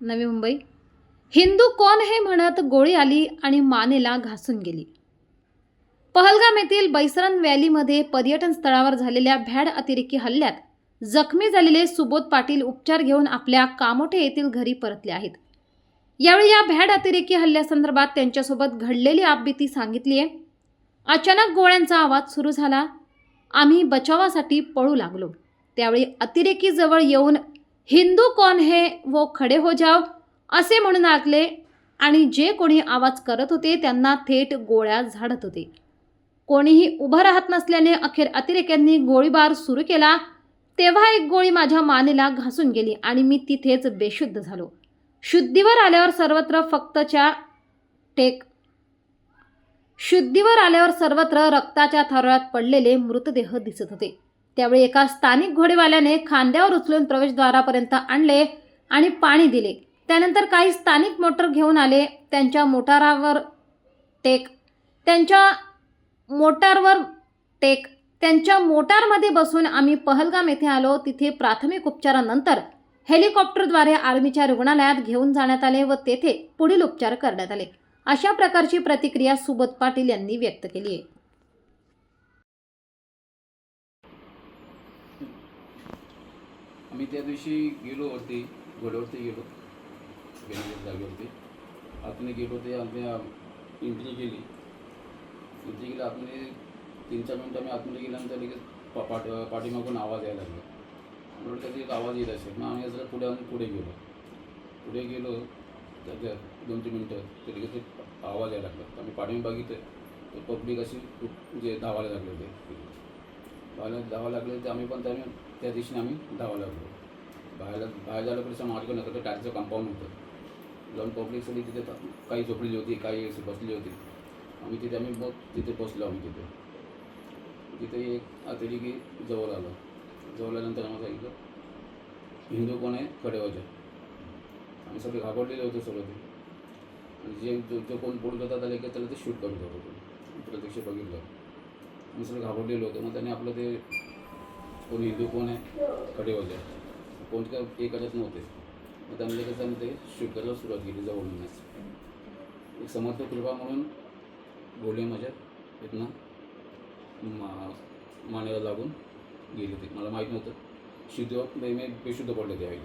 नवी मुंबई. हिंदू कोण हे म्हणत गोळी आली आणि मानेला घासून गेली. पहलगाम येथील बैसरन व्हॅलीमध्ये पर्यटन स्थळावर झालेल्या भॅड अतिरेकी हल्ल्यात जखमी झालेले सुबोध पाटील उपचार घेऊन आपल्या कामोठे येथील घरी परतले आहेत. यावेळी या भॅड अतिरेकी हल्ल्यासंदर्भात त्यांच्यासोबत घडलेली आपबीती सांगितली आहे. अचानक गोळ्यांचा आवाज सुरू झाला. आम्ही बचावासाठी पळू लागलो. त्यावेळी अतिरेकी जवळ येऊन हिंदू कोण हे? वो खडे हो जाव असे म्हणून लागले आणि जे कोणी आवाज करत होते त्यांना थेट गोळ्या झाडत होते. कोणीही उभं राहत नसल्याने अखेर अतिरेक्यांनी गोळीबार सुरू केला. तेव्हा एक गोळी माझ्या मानेला घासून गेली आणि मी तिथेच बेशुद्ध झालो. शुद्धीवर आल्यावर सर्वत्र फक्तच्या टेक. शुद्धीवर आल्यावर सर्वत्र रक्ताच्या थरात पडलेले मृतदेह दिसत होते. त्यावेळी एका स्थानिक घोडेवाल्याने खांद्यावर उचलून प्रवेशद्वारापर्यंत आणले आणि पाणी दिले. त्यानंतर काही स्थानिक मोटर घेऊन आले. त्यांच्या मोटारावर टेक. त्यांच्या मोटारवर टेक. त्यांच्या मोटारमध्ये बसून आम्ही पहलगाम येथे आलो. तिथे प्राथमिक उपचारानंतर हेलिकॉप्टरद्वारे आर्मीच्या रुग्णालयात घेऊन जाण्यात आले व तेथे पुढील उपचार करण्यात आले. अशा प्रकारची प्रतिक्रिया सुबोध पाटील यांनी व्यक्त केली आहे. मी त्या दिवशी गेलो वरती घोड्यावरती गेलो गेलेल्या जागेवरती आतमध्ये गेलो ते आम्ही एंट्री केली. एंट्री केली आतमध्ये तीन चार मिनटं आम्ही आतमध्ये गेल्यानंतर लगेच पा पाठ पाठीमागून आवाज यायला लागला. म्हणून त्याचा एक आवाज येत असेल. मग आम्ही जरा पुढे आम्ही पुढे गेलो. पुढे गेलो त्याच्या दोन तीन मिनटं ते लगेच एक आवाज यायला लागला. आम्ही पाठीमागे बघितलं तर पब्लिक अशी खूप म्हणजे धावायला लागले होते. पाहायला धावा लागले तर आम्ही पण त्या त्या दिशेने आम्ही धावायला लागलो. बाहेर बाहेर जायला पण मार्ग नव्हतं ते टाकीचं कंपाऊंड होतं. जाऊन पब्लिक सगळी तिथे काही झोपलेली होती काही अशी बसली होती. आम्ही तिथे आम्ही मग तिथे बसलो आम्ही तिथे. तिथे एक अतिरेकी जवळ आलं. जवळ आल्यानंतर आम्हाला सांगितलं हिंदू कोण आहे? खडेवाचे आम्ही सगळे घाबरलेले होते सगळं ते. आणि जे जो कोण बोलत होता त्याला त्याला ते शूट करत होतो. प्रत्यक्ष बघितलं. आम्ही घाबरलेलं होतं. मग त्याने आपलं ते कोण हिंदू कोण आहे? खडे होते कोण काय हे करत नव्हते. मग त्यामुळे कसं त्यांनी ते शूट करायला सुरुवात केली जवळूनच एक समर्थ कृपा म्हणून गोळी माझ्या इथनं मा मानेला लागून गेले ते. मला माहीत नव्हतं. शुद्ध नेहमी मी बेशुद्ध पडले त्यावेळी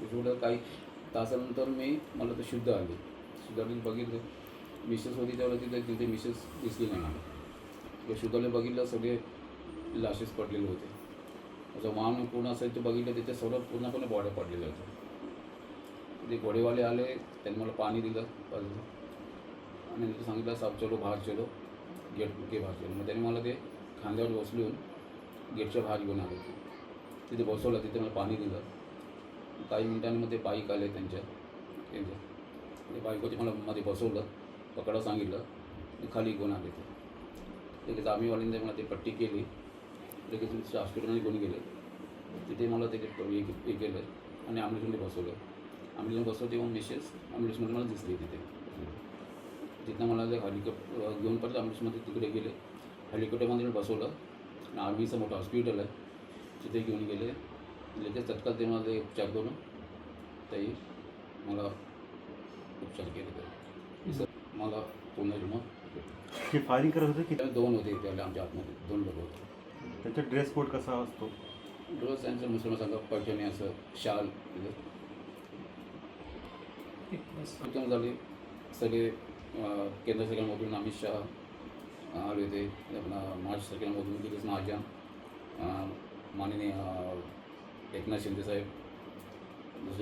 बेशुद्ध काही तासानंतर मी मला ते शुद्ध आले. शुद्ध आली बघितलं. मिसेस होती त्यावेळेला तिथे तिथे मिसेस दिसली नाही मला. ते बघितलं सगळे लाशेस पडलेले होते. त्याचं मान पूर्ण असेल ते बघितलं त्याच्या सर्व पूर्णपणे बॉड्या पडलेल्या होत्या ते घोडेवाले आले त्यांनी मला पाणी दिलं पाहिजे आणि तिथे सांगितलं साब चलो बाहेर चलो. गेट के बाहेर चलो. मग त्यांनी मला ते खांद्यावर बसलून गेटच्या बाहेर घेऊन आले. तिथे बसवलं तिथे मला पाणी दिलं. काही मिनिटांनी मग ते बाईक आले त्यांच्या. त्यांच्या. ते बाईक मला मध्ये बसवलं पकडा सांगितलं. खाली घेऊन आले ते. लगेच आर्मीवाल्यांनी मला ते पट्टी केली. लगेच मी हॉस्पिटलमध्ये घेऊन गेले. तिथे मला ते हे केलं. आणि ॲम्ब्युलन्समध्ये बसवलं. ॲम्ब्युलन्स बसवते मग मिसेस ॲम्ब्युलन्समध्ये मला दिसली तिथे. तिथनं मला ते हेलिकॉप्टर घेऊन परत ॲम्ब्युलन्समध्ये तिकडे गेले. हेलिकॉप्टरमध्ये मी बसवलं. आणि आर्मीचं मोठं हॉस्पिटल आहे. तिथे घेऊन गेले. लगेच तत्काळ ते मला ते उपचार करून ताई मला उपचार केले. ते सर मला पूर्ण हे फायरिंग करत होते की दोन होते त्याला आमच्या आतमध्ये. दोन लोक होते. त्यांचा ड्रेस कोड कसा असतो? रोज त्यांचं मुस्लिम सांगा पैठणी असं शाल उत्तम झाले सगळे अं, केंद्र सरकारमधून अमित शहा आले होते. आपला महाराष्ट्र सरकारमधून महाजन अं, माननीय अं, एकनाथ शिंदे साहेब दुसरे